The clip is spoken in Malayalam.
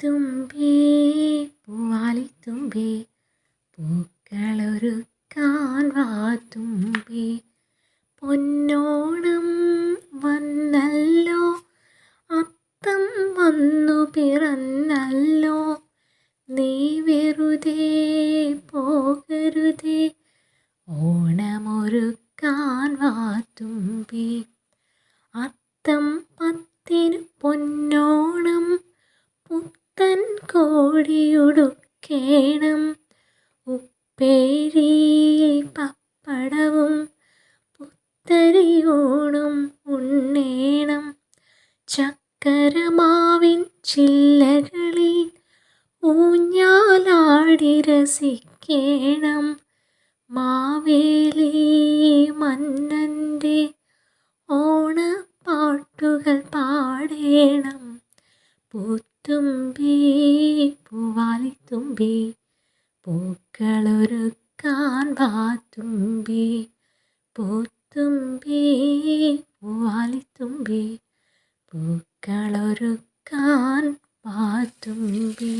പൂവാലിത്തുമ്പി പൂവാലിത്തുമ്പി പൂക്കളൊരുക്കാൻ വാത്തുമ്പി പൊന്നോണം വന്നല്ലോ അത്തം വന്നു പിറന്നല്ലോ. നീ വെറുതെ പോകരുതേ ഓണമൊരുക്കാൻ വാത്തുമ്പി അത്തം പത്തിനു പുത്തൻ കോടിയുടുക്കേണം. ഉപ്പേരി പപ്പടവും പുത്തരിയോണം ഉണ്ണേണം. ചക്കരമാവിൻ ചില്ലകളിൽ ഊഞ്ഞാലാടി രസിക്കേണം. മാവേലി മന്നന്റെ പൂത്തുമ്പി പൂവാലിത്തുമ്പി പൂക്കളൊരുക്കാൻ പാത്തുമ്പി പൂത്തുമ്പി പൂവാലിത്തുമ്പി പൂക്കളൊരുക്കാൻ വാത്തുമ്പി